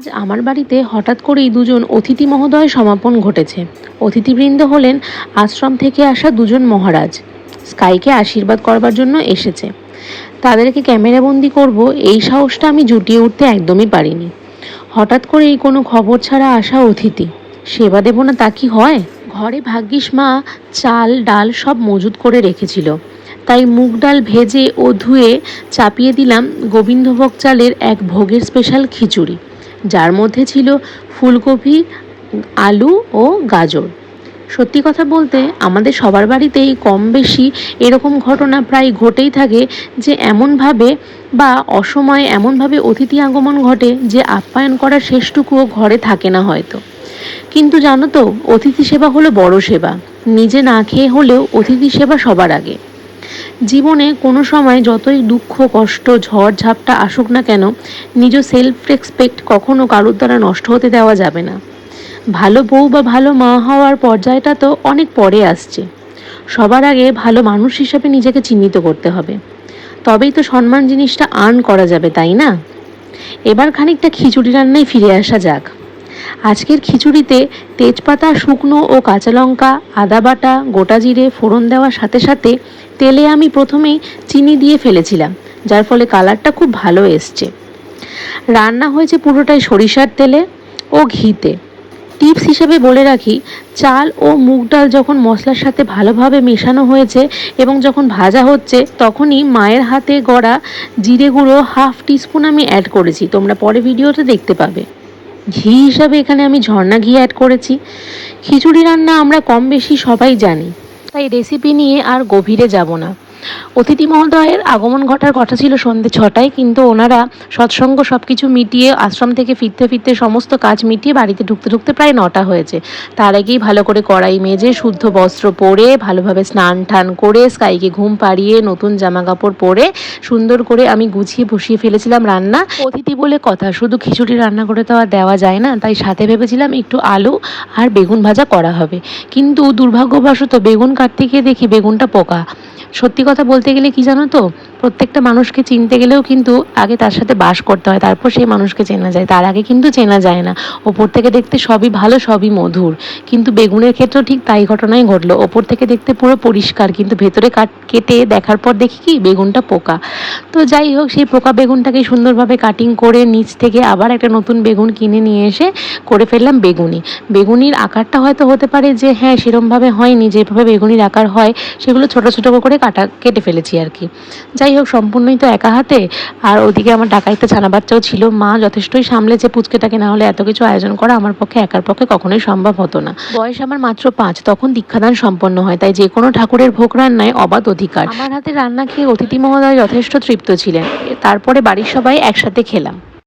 আজ আমার বাড়িতে হঠাৎ করেই দুজন অতিথি মহোদয় সমাপন ঘটেছে। অতিথিবৃন্দ হলেন আশ্রম থেকে আসা দুজন মহারাজ। স্কাইকে আশীর্বাদ করবার জন্য এসেছে। তাদেরকে ক্যামেরাবন্দি করব, এই সাহসটা আমি জুটিয়ে উঠতে একদমই পারিনি। হঠাৎ করেই কোনো খবর ছাড়া আসা অতিথি। সেবা দেব না তা কি হয়? ঘরে ভাগ্যিস মা চাল, ডাল সব মজুত করে রেখেছিল। তাই মুগ ডাল ভেজে ও ধুয়ে চাপিয়ে দিলাম গোবিন্দভোগ চালের এক ভোগের স্পেশাল খিচুড়ি। যার মধ্যে ছিল ফুলকপি, আলু ও গাজর। সত্যি কথা বলতে, আমাদের সবার বাড়িতেই কম বেশি এরকম ঘটনা প্রায় ঘটেই থাকে যে এমনভাবে বা অসময়ে এমনভাবে অতিথি আগমন ঘটে যে আপ্যায়ন করার শেষটুকুও ঘরে থাকে না হয়তো। কিন্তু জানো তো, অতিথি সেবা হলো বড় সেবা। নিজে না খেয়ে হলেও অতিথি সেবা সবার আগে। জীবনে কোনো সময় যতই দুঃখ, কষ্ট, ঝড়, ঝাপটা আসুক না কেন, নিজ সেলফ রেসপেক্ট কখনো কারোর দ্বারা নষ্ট হতে দেওয়া যাবে না। ভালো বউ বা ভালো মা হওয়ার পর্যায়টা তো অনেক পরে আসছে। সবার আগে ভালো মানুষ হিসাবে নিজেকে চিহ্নিত করতে হবে। তবেই তো সম্মান জিনিসটা আর্ন করা যাবে, তাই না? এবার খানিকটা খিচুড়ি রান্নায় ফিরে আসা যাক। আজকের খিচুড়িতে তেজপাতা, শুকনো ও কাঁচা লঙ্কা, আদা বাটা, গোটা জিরে, ফোড়ন দেওয়ার সাথে সাথে তেলে আমি প্রথমেই চিনি দিয়ে ফেলেছিলাম, যার ফলে কালারটা খুব ভালো এসছে। রান্না হয়েছে পুরোটাই সরিষার তেলে ও ঘিতে। টিপস হিসেবে বলে রাখি, চাল ও মুগ ডাল যখন মশলার সাথে ভালোভাবে মেশানো হয়েছে এবং যখন ভাজা হচ্ছে, তখনই মায়ের হাতে গড়া জিরে গুঁড়ো হাফ টিস্পুন আমি অ্যাড করেছি, তোমরা পরে ভিডিওতে দেখতে পাবে। ঘি হিসাবে এখানে আমি ঝর্ণা ঘি অ্যাড করেছি। খিচুড়ি রান্না আমরা কম বেশি সবাই জানি। তাই রেসিপি নিয়ে আর গভীরে যাব না। অতিথি মহোদয়ের আগমন ঘটার কথা ছিল সন্ধ্যে ছটায়, কিন্তু ওনারা সৎসঙ্গ সব কিছু মিটিয়ে আশ্রম থেকে ফিরতে ফিরতে সমস্ত কাজ মিটিয়ে বাড়িতে ঢুকতে ঢুকতে প্রায় নটা হয়েছে। তার আগেই ভালো করে কড়াই মেজে, শুদ্ধ বস্ত্র পরে, ভালোভাবে স্নান টান করে, স্কাইকে ঘুম পাড়িয়ে, নতুন জামা কাপড় পরে, সুন্দর করে আমি গুছিয়ে বসিয়ে ফেলেছিলাম রান্না। অতিথি বলে কথা, শুধু খিচুড়ি রান্না করে তো আর দেওয়া যায় না, তাই সাথে ভেবেছিলাম একটু আলু আর বেগুন ভাজা করা হবে। কিন্তু দুর্ভাগ্যবশত বেগুন কাটতে গিয়ে দেখি বেগুনটা পোকা। সত্যি কথা বলতে গেলে কি জানো তো? প্রত্যেকটা মানুষকে চিনতে গেলেও কিন্তু আগে তার সাথে বাস করতে হয়, তারপর সেই মানুষকে চেনা যায়। তার আগে কিন্তু চেনা যায় না। ওপর থেকে দেখতে সবই ভালো, সবই মধুর। কিন্তু বেগুনের ক্ষেত্রেও ঠিক তাই ঘটনাই ঘটলো। ওপর থেকে দেখতে পুরো পরিষ্কার, কিন্তু ভেতরে কাট কেটে দেখার পর দেখি কি, বেগুনটা পোকা। তো যাই হোক, সেই পোকা বেগুনটাকে সুন্দরভাবে কাটিং করে নিচ থেকে আবার একটা নতুন বেগুন কিনে নিয়ে এসে করে ফেললাম বেগুনি। বেগুনির আকারটা হয়তো হতে পারে যে হ্যাঁ সেরমভাবে হয়নি। যেভাবে বেগুনির আকার হয়, সেগুলো ছোটো ছোটো করে কাটা, কেটে ফেলেছি আর কি। যাই হোক, সম্পূর্ণই তো একা হাতে। আর ওদিকে আমার ডাকাইতে ছানা বাচ্চাও ছিল। মা যথেষ্টই সামলেছে পুচকেটাকে, না হলে এত কিছু আয়োজন করা আমার পক্ষে, একার পক্ষে কখনোই সম্ভব হতো না। বয়স আমার মাত্র পাঁচ, তখন দীক্ষাদান সম্পন্ন হয়, তাই যে কোনো ঠাকুরের ভোগ রান্নায় অবাধ অধিকার। আমার হাতে রান্না খেয়ে অতিথি মহোদয় যথেষ্ট তৃপ্ত ছিলেন। তারপরে বাড়ির সবাই একসাথে খেলাম।